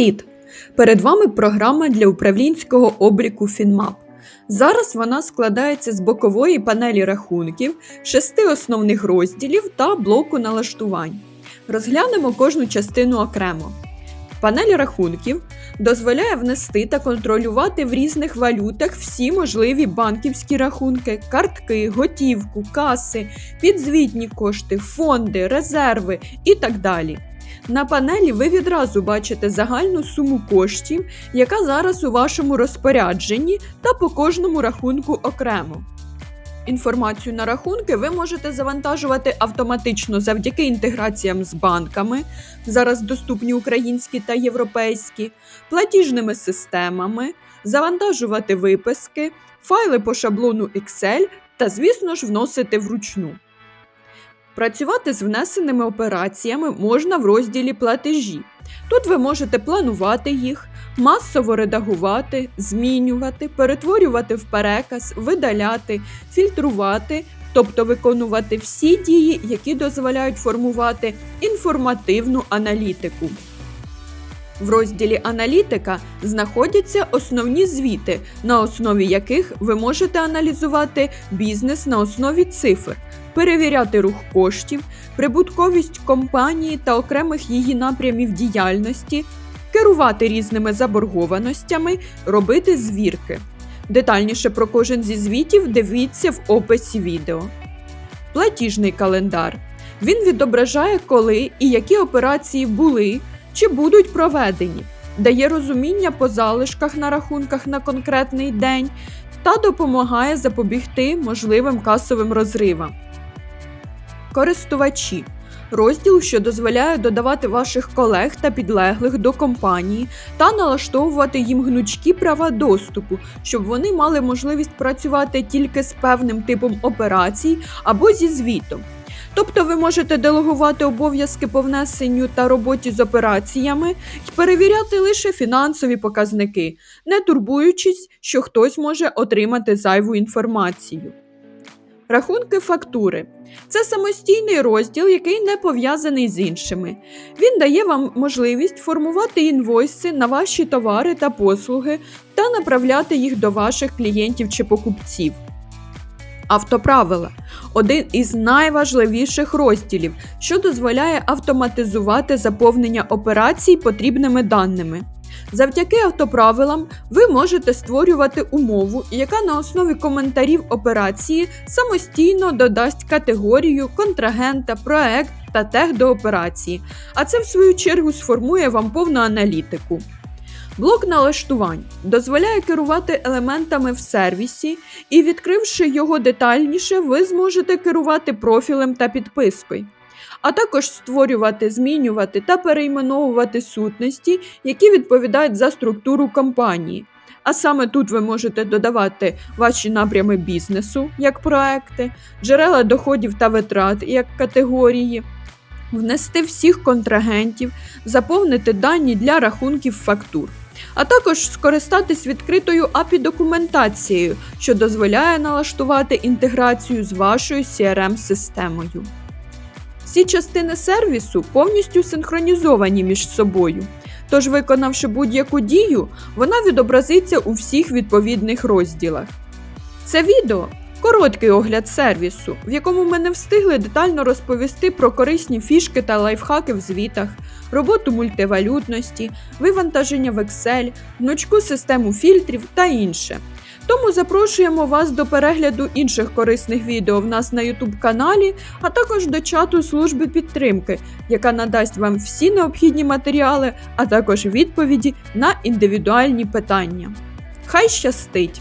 Привіт! Перед вами програма для управлінського обліку FinMap. Зараз вона складається з бокової панелі рахунків, шести основних розділів та блоку налаштувань. Розглянемо кожну частину окремо. Панель рахунків дозволяє внести та контролювати в різних валютах всі можливі банківські рахунки, картки, готівку, каси, підзвітні кошти, фонди, резерви і так далі. На панелі ви відразу бачите загальну суму коштів, яка зараз у вашому розпорядженні, та по кожному рахунку окремо. Інформацію на рахунки ви можете завантажувати автоматично завдяки інтеграціям з банками, зараз доступні українські та європейські, платіжними системами, завантажувати виписки, файли по шаблону Excel та, звісно ж, вносити вручну. Працювати з внесеними операціями можна в розділі платежі. Тут ви можете планувати їх, масово редагувати, змінювати, перетворювати в переказ, видаляти, фільтрувати, тобто виконувати всі дії, які дозволяють формувати інформативну аналітику. В розділі Аналітика знаходяться основні звіти, на основі яких ви можете аналізувати бізнес на основі цифр, перевіряти рух коштів, прибутковість компанії та окремих її напрямів діяльності, керувати різними заборгованостями, робити звірки. Детальніше про кожен зі звітів дивіться в описі відео. Платіжний календар. Він відображає, коли і які операції були чи будуть проведені, дає розуміння по залишках на рахунках на конкретний день та допомагає запобігти можливим касовим розривам. Користувачі розділ, що дозволяє додавати ваших колег та підлеглих до компанії та налаштовувати їм гнучкі права доступу, щоб вони мали можливість працювати тільки з певним типом операцій або зі звітом. Тобто ви можете делегувати обов'язки по внесенню та роботі з операціями і перевіряти лише фінансові показники, не турбуючись, що хтось може отримати зайву інформацію. Рахунки фактури це самостійний розділ, який не пов'язаний з іншими. Він дає вам можливість формувати інвойси на ваші товари та послуги та направляти їх до ваших клієнтів чи покупців. Автоправила один із найважливіших розділів, що дозволяє автоматизувати заповнення операцій потрібними даними. Завдяки автоправилам ви можете створювати умову, яка на основі коментарів операції самостійно додасть категорію, контрагента, проект та тег до операції, а це в свою чергу сформує вам повну аналітику. Блок налаштувань дозволяє керувати елементами в сервісі, і, відкривши його детальніше, ви зможете керувати профілем та підпискою, а також створювати, змінювати та перейменовувати сутності, які відповідають за структуру компанії. А саме тут ви можете додавати ваші напрями бізнесу як проекти, джерела доходів та витрат як категорії, внести всіх контрагентів, заповнити дані для рахунків фактур а також скористатись відкритою API-документацією, що дозволяє налаштувати інтеграцію з вашою CRM-системою. Всі частини сервісу повністю синхронізовані між собою. Тож, виконавши будь-яку дію, вона відобразиться у всіх відповідних розділах. Це відео Короткий огляд сервісу, в якому ми не встигли детально розповісти про корисні фішки та лайфхаки в звітах, роботу мультивалютності, вивантаження в Excel, гнучку систему фільтрів та інше. Тому запрошуємо вас до перегляду інших корисних відео в нас на YouTube каналі, а також до чату служби підтримки, яка надасть вам всі необхідні матеріали, а також відповіді на індивідуальні питання. Хай щастить!